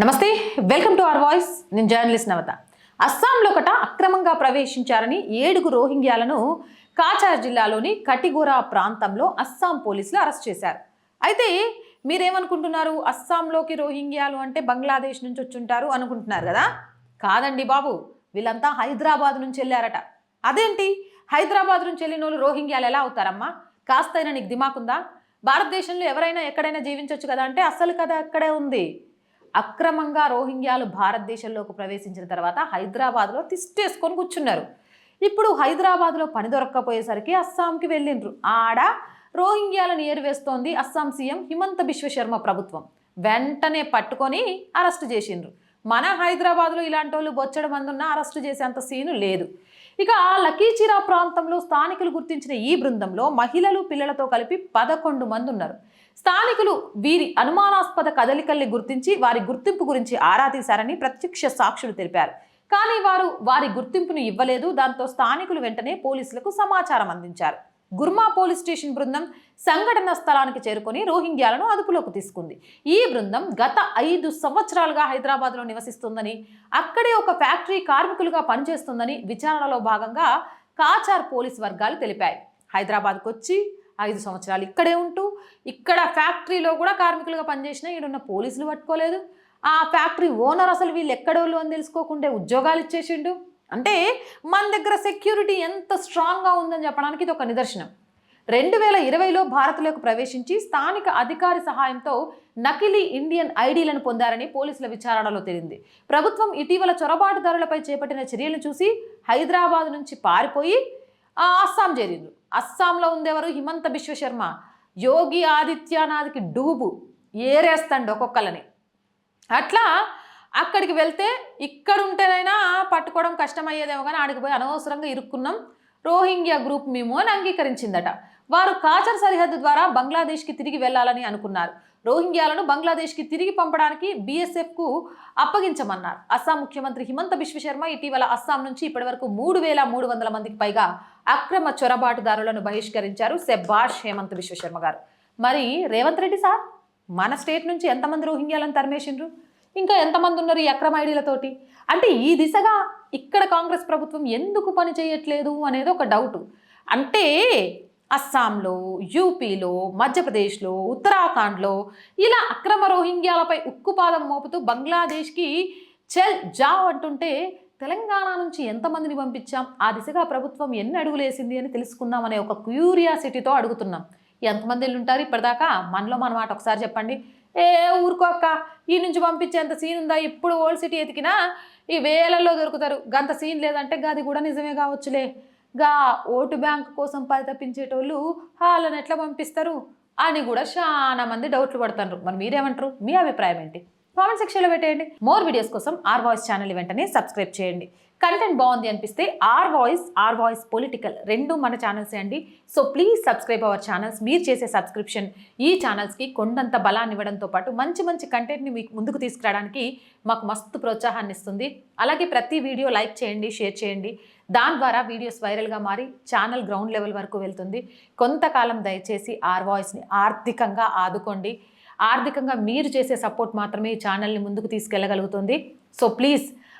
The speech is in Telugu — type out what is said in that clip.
Namaste welcome to our voice. నేను జర్నలిస్ట్ నవత. అస్సాంలో ఒకట అక్రమంగా ప్రవేశించారని ఏడుగు రోహింగ్యాలను కాచార్ జిల్లాలోని కటిగోరా ప్రాంతంలో అస్సాం పోలీసులు అరెస్ట్ చేశారు. అయితే మీరేమనుకుంటున్నారు? అస్సాంలోకి రోహింగ్యాలు అంటే బంగ్లాదేశ్ నుంచి వచ్చుంటారు అనుకుంటున్నారు కదా? కాదండి బాబు వీళ్ళంతా హైదరాబాద్ నుంచి వెళ్ళారట. అదేంటి? హైదరాబాద్ నుంచి వెళ్ళిన వాళ్ళు రోహింగ్యాలు ఎలా అవుతారమ్మా? కాస్తైనా నీకు దిమాకుందా? భారతదేశంలో ఎవరైనా ఎక్కడైనా జీవించవచ్చు కదా అంటే అసలు కదా అక్కడే ఉంది. అక్రమంగా రోహింగ్యాలు భారతదేశంలోకి ప్రవేశించిన తర్వాత హైదరాబాద్లో తిష్టేసుకొని కూర్చున్నారు. ఇప్పుడు హైదరాబాద్లో పని దొరక్కపోయేసరికి అస్సాంకి వెళ్ళిండ్రు. ఆడ రోహింగ్యాలను ఏరివేస్తోంది అస్సాం సీఎం హిమంత బిశ్వశర్మ ప్రభుత్వం. వెంటనే పట్టుకొని అరెస్ట్ చేసిండ్రు. మన హైదరాబాద్లో ఇలాంటి వాళ్ళు బొచ్చడం మంది ఉన్నా అరెస్టు చేసేంత సీను లేదు. ఇక ఆ లకీచిరా ప్రాంతంలో స్థానికులు గుర్తించిన ఈ బృందంలో మహిళలు పిల్లలతో కలిపి పదకొండు మంది ఉన్నారు స్థానికులు వీరి అనుమానాస్పద కదలికల్ని గుర్తించి వారి గుర్తింపు గురించి ఆరా తీశారని ప్రత్యక్ష సాక్షులు తెలిపారు. కానీ వారు వారి గుర్తింపును ఇవ్వలేదు. దాంతో స్థానికులు వెంటనే పోలీసులకు సమాచారం అందించారు. గుర్మా పోలీస్ స్టేషన్ బృందం సంఘటన స్థలానికి చేరుకొని రోహింగ్యాలను అదుపులోకి తీసుకుంది. ఈ బృందం గత ఐదు సంవత్సరాలుగా హైదరాబాద్లో నివసిస్తుందని అక్కడే ఒక ఫ్యాక్టరీ కార్మికులుగా పనిచేస్తుందని విచారణలో భాగంగా కాచార్ పోలీస్ వర్గాలు తెలిపాయి. హైదరాబాద్కు వచ్చి ఐదు సంవత్సరాలు ఇక్కడే ఉంటూ ఇక్కడ ఫ్యాక్టరీలో కూడా కార్మికులుగా పనిచేసిన ఈడున్న పోలీసులు పట్టుకోలేదు. ఆ ఫ్యాక్టరీ ఓనర్ అసలు వీళ్ళు ఎక్కడోళ్ళు అని తెలుసుకోకుంటే ఉద్యోగాలు ఇచ్చేసిండు. అంటే మన దగ్గర సెక్యూరిటీ ఎంత స్ట్రాంగ్గా ఉందని చెప్పడానికి ఇది ఒక నిదర్శనం. రెండు వేల ఇరవైలో భారత్లోకి ప్రవేశించి స్థానిక అధికారి సహాయంతో నకిలీ ఇండియన్ ఐడీలను పొందారని పోలీసుల విచారణలో తేలింది. ప్రభుత్వం ఇటీవల చొరబాటుదారులపై చేపట్టిన చర్యలు చూసి హైదరాబాద్ నుంచి పారిపోయి అస్సాం చేరిండు అస్సాంలో ఉందెవరు హిమంత బిశ్వ శర్మ. యోగి ఆదిత్యనాథ్కి డూబు ఏరేస్తండి ఒక్కొక్కలని అట్లా అక్కడికి వెళ్తే ఇక్కడ ఉంటేనైనా పట్టుకోవడం కష్టమయ్యేదేమో కానీ ఆడికి పోయి అనవసరంగా ఇరుక్కున్నాం. రోహింగ్యా గ్రూప్ మేము అని అంగీకరించిందట. వారు కాచర్ సరిహద్దు ద్వారా బంగ్లాదేశ్కి తిరిగి వెళ్ళాలని అనుకున్నారు. రోహింగ్యాలను బంగ్లాదేశ్కి తిరిగి పంపడానికి బీఎస్ఎఫ్కు అప్పగించమన్నారు. అస్సాం ముఖ్యమంత్రి హిమంత విశ్వశర్మ ఇటీవల అస్సాం నుంచి ఇప్పటివరకు మూడు వేల మూడు వందల మందికి పైగా అక్రమ చొరబాటుదారులను బహిష్కరించారు సెబ్బాష్ హేమంత్ విశ్వశర్మ గారు. మరి రేవంత్ రెడ్డి సార్ మన స్టేట్ నుంచి ఎంతమంది రోహింగ్యాలను తరిమేసిండ్రు? ఇంకా ఎంతమంది ఉన్నారు ఈ అక్రమ ఐడీలతోటి అంటే ఈ దిశగా ఇక్కడ కాంగ్రెస్ ప్రభుత్వం ఎందుకు పని చేయట్లేదు అనేది ఒక డౌట్. అంటే అస్సాంలో యూపీలో మధ్యప్రదేశ్లో ఉత్తరాఖండ్లో ఇలా అక్రమ రోహింగ్యాలపై ఉక్కుపాదం మోపుతూ బంగ్లాదేశ్కి చెల్ జావ్ అంటుంటే తెలంగాణ నుంచి ఎంతమందిని పంపించాం? ఆ దిశగా ప్రభుత్వం ఎన్ని అడుగులేసింది అని తెలుసుకుందాం అనే ఒక క్యూరియాసిటీతో అడుగుతున్నాం. ఎంతమంది వెళ్ళి ఉంటారు ఇప్పటిదాకా? మనలో మన మాట ఒకసారి చెప్పండి. ఏ ఊరుకోక్క ఈ నుంచి పంపించేంత సీన్ ఉందా? ఇప్పుడు ఓల్డ్ సిటీ ఎతికినా ఈ వేలల్లో దొరుకుతారు. గంత సీన్ లేదంటే గది కూడా నిజమే కావచ్చులే. గా ఓటు బ్యాంక్ కోసం పరితపించేటోళ్ళు వాళ్ళని ఎట్లా పంపిస్తారు? అని కూడా చాలా మంది డౌట్లు పడుతున్నారు మరి మీరేమంటారు? మీ అభిప్రాయం ఏంటి? కామెంట్ సెక్షన్లో పెట్టేయండి. మోర్ వీడియోస్ కోసం ఆర్ వాయిస్ ఛానల్ వెంటనే సబ్స్క్రైబ్ చేయండి. కంటెంట్ బాగుంది అనిపిస్తే our voice our voice political రెండు మన ఛానల్సే అండి. So please subscribe our channels మీరు చేసే సబ్స్క్రిప్షన్ ఈ ఛానల్స్కి కొండంత బలాన్ని ఇవ్వడంతో పాటు మంచి మంచి కంటెంట్ని మీకు ముందుకు తీసుకురావడానికి మాకు మస్తు ప్రోత్సాహాన్ని ఇస్తుంది. అలాగే ప్రతి వీడియో లైక్ చేయండి షేర్ చేయండి. దాని ద్వారా వీడియోస్ వైరల్గా మారి ఛానల్ గ్రౌండ్ లెవెల్ వరకు వెళ్తుంది. కొంతకాలం దయచేసి ఆర్ వాయిస్ని ఆర్థికంగా ఆదుకోండి. ఆర్థికంగా మీరు చేసే సపోర్ట్ మాత్రమే ఈ ఛానల్ని ముందుకు తీసుకెళ్ళగలుగుతుంది. So please